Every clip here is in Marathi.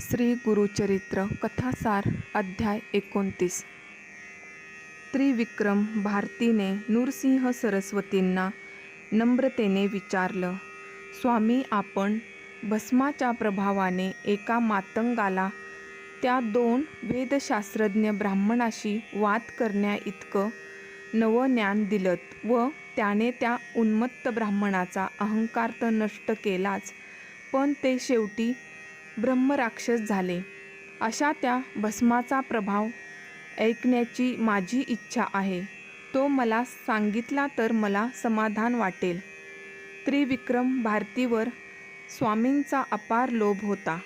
श्री गुरुचरित्र कथासार अध्याय एकोणतीस. त्रिविक्रम भारतीने नूरसिंह सरस्वतींना नम्रतेने विचारलं स्वामी आपण भस्माच्या प्रभावाने एका मातंगाला त्या दोन वेदशास्त्रज्ञ ब्राह्मणाशी वाद करण्या इतकं नवज्ञान दिलत व त्याने त्या उन्मत्त ब्राह्मणाचा अहंकार तर नष्ट केलाच पण ते शेवटी ब्रह्मराक्षस झाले. अशा त्या भस्माचा प्रभाव ऐकण्याची माझी इच्छा आहे. तो मला सांगितला तर मला समाधान वाटेल. त्रिविक्रम भारतीवर स्वामींचा अपार लोभ होता.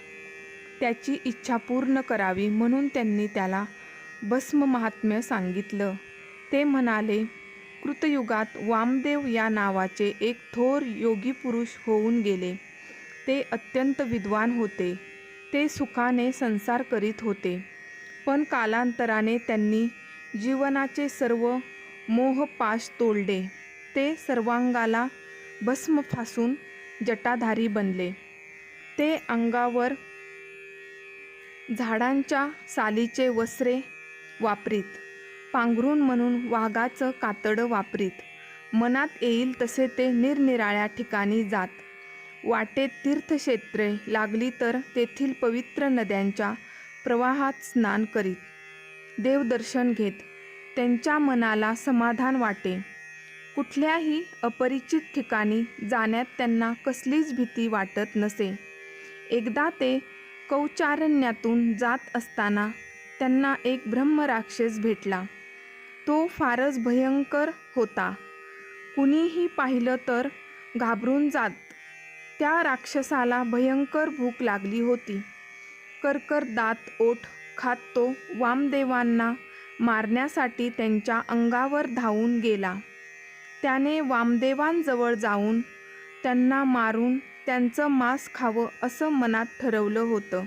त्याची इच्छा पूर्ण करावी म्हणून त्यांनी त्याला भस्म महात्म्य सांगितलं. ते म्हणाले कृतयुगात वामदेव या नावाचे एक थोर योगी पुरुष होऊन गेले. ते अत्यंत विद्वान होते. ते सुखाने संसार करीत होते. पण कालांतराने त्यांनी जीवनाचे सर्व मोहपाश तोडले. ते सर्वांगाला भस्म फासून जटाधारी बनले. ते अंगावर झाडांच्या सालीचे वस्त्रे वापरीत. पांघरून म्हणून वाघाचं कातडं वापरीत. मनात येईल तसे ते निरनिराळ्या ठिकाणी जात. वाटेत तीर्थक्षेत्रे लागली तर तेथील पवित्र नद्यांच्या प्रवाहात स्नान करीत देवदर्शन घेत त्यांच्या मनाला समाधान वाटे. कुठल्याही अपरिचित ठिकाणी जाण्यात त्यांना कसलीच भीती वाटत नसे. एकदा ते कौचारण्यातून जात असताना त्यांना एक ब्रह्मराक्षस भेटला. तो फारच भयंकर होता. कुणीही पाहिलं तर घाबरून जात त्या राक्षसाला भयंकर भूक लागली होती. करकर दात ओठ खात तो वामदेवांना मारण्यासाठी त्यांच्या अंगावर धावून गेला. त्याने वामदेवांजवळ जाऊन त्यांना मारून त्यांचं मांस खावं असं मनात ठरवलं होतं.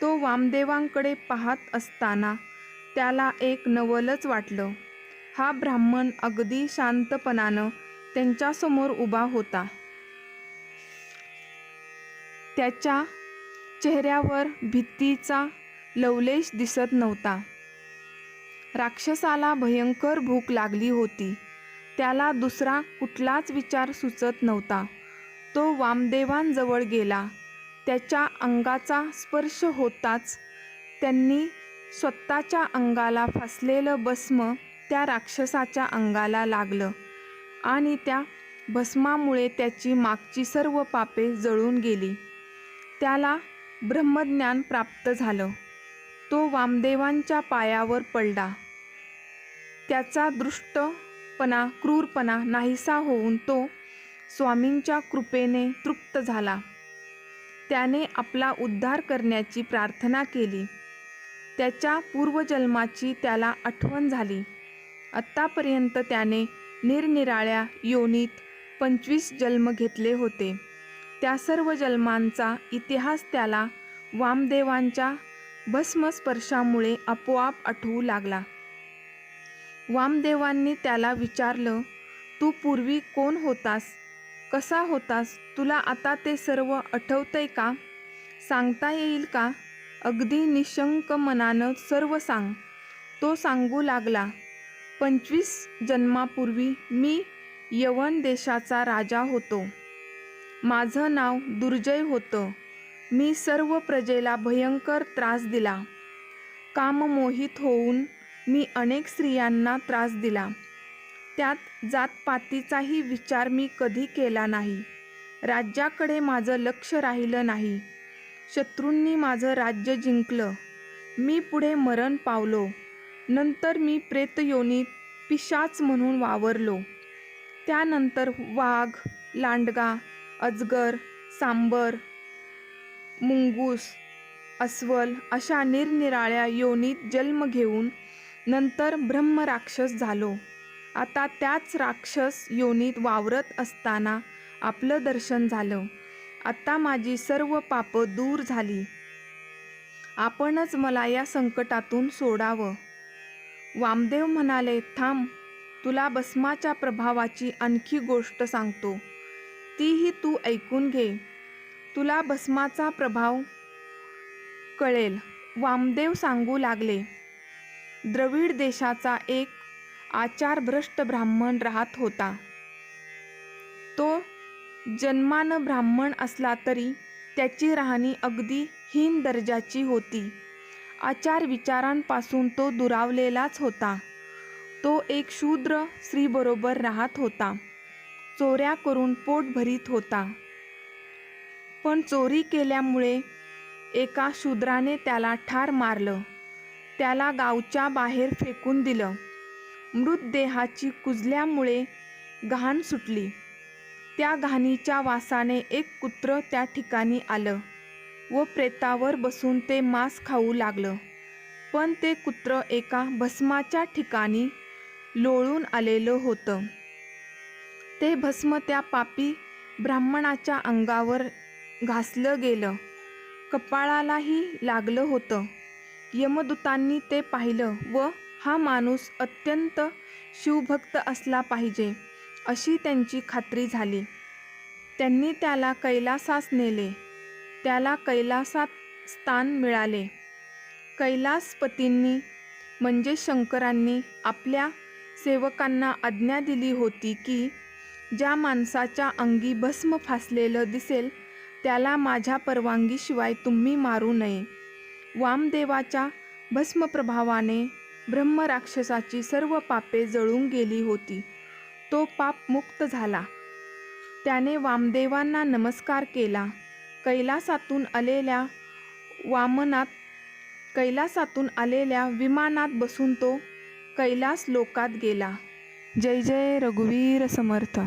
तो वामदेवांकडे पाहत असताना त्याला एक नवलच वाटलं. हा ब्राह्मण अगदी शांतपणानं त्यांच्यासमोर उभा होता. त्याच्या चेहऱ्यावर भीतीचा लवलेश दिसत नव्हता. राक्षसाला भयंकर भूक लागली होती. त्याला दुसरा कुठलाच विचार सुचत नव्हता. तो वामदेवांजवळ गेला. त्याच्या अंगाचा स्पर्श होताच त्यांनी स्वतःच्या अंगाला फासलेलं भस्म त्या राक्षसाच्या अंगाला लागलं आणि त्या भस्मामुळे त्याची मागची सर्व पापे जळून गेली. त्याला ब्रह्मज्ञान प्राप्त झालं. तो वामदेवांच्या पायावर पडला. त्याचा दृष्टपणा क्रूरपणा नाहीसा होऊन तो स्वामींच्या कृपेने तृप्त झाला. त्याने आपला उद्धार करण्याची प्रार्थना केली. त्याच्या पूर्वजन्माची त्याला आठवण झाली. आत्तापर्यंत त्याने निरनिराळ्या योनीत पंचवीस जन्म घेतले होते. त्या सर्व जन्मांचा इतिहास त्याला वामदेवांच्या भस्मस्पर्शामुळे आपोआप आठवू लागला. वामदेवांनी त्याला विचारलं तू पूर्वी कोण होतास? कसा होतास? तुला आता ते सर्व आठवतंय का? सांगता येईल का? अगदी निशंक मनानं सर्व सांग. तो सांगू लागला पंचवीस जन्मापूर्वी मी यवन देशाचा राजा होतो. माझं नाव दुर्जय होतं. मी सर्व प्रजेला भयंकर त्रास दिला. काममोहित होऊन मी अनेक स्त्रियांना त्रास दिला. त्यात जातपातीचाही विचार मी कधी केला नाही. राज्याकडे माझं लक्ष राहिलं नाही. शत्रूंनी माझं राज्य जिंकलं. मी पुढे मरण पावलो. नंतर मी प्रेतयोनीत पिशाच म्हणून वावरलो. त्यानंतर वाघ लांडगा अजगर सांबर मुंगूस अस्वल अशा निरनिराळ्या योनीत जन्म घेऊन नंतर ब्रह्मराक्षस झालो. आता त्याच राक्षस योनीत वावरत असताना आपलं दर्शन झालं. आता माझी सर्व पापं दूर झाली. आपणच मला या संकटातून सोडावं. वामदेव म्हणाले थांब तुला भस्माच्या प्रभावाची आणखी गोष्ट सांगतो. तीही तू ऐकून घे. तुला भस्माचा प्रभाव कळेल. वामदेव सांगू लागले. द्रविड देशाचा एक आचारभ्रष्ट ब्राह्मण राहत होता. तो जन्मानं ब्राह्मण असला तरी त्याची राहणी अगदी हीन दर्जाची होती. आचार विचारांपासून तो दुरावलेलाच होता. तो एक शूद्र स्त्रीबरोबर राहत होता. चोऱ्या करून पोट भरीत होता. पण चोरी केल्यामुळे एका शूद्राने त्याला ठार मारलं. त्याला गावच्या बाहेर फेकून दिलं. मृतदेहाची कुजल्यामुळे घाण सुटली. त्या घाणीच्या वासाने एक कुत्र त्या ठिकाणी आलं व प्रेतावर बसून ते मांस खाऊ लागलं. पण ते कुत्र एका भस्माच्या ठिकाणी लोळून आलेलं होतं. ते भस्म त्या पापी ब्राह्मणाच्या अंगावर घासलं गेलं. कपाळालाही लागलं होतं. यमदूतांनी ते पाहिलं व हा माणूस अत्यंत शिवभक्त असला पाहिजे अशी त्यांची खात्री झाली. त्यांनी त्याला कैलासास नेले. त्याला कैलासात स्थान मिळाले. कैलासपतींनी म्हणजे शंकरांनी आपल्या सेवकांना आज्ञा दिली होती की ज्या माणसाच्या अंगी भस्म फासलेलं दिसेल त्याला माझ्या परवानगीशिवाय तुम्ही मारू नये. वामदेवाच्या भस्मप्रभावाने ब्रह्मराक्षसाची सर्व पापे जळून गेली होती. तो पाप मुक्त झाला. त्याने वामदेवांना नमस्कार केला. कैलासातून आलेल्या वामनात कैलासातून आलेल्या विमानात बसून तो कैलास लोकात गेला. जय जय रघुवीर समर्थ.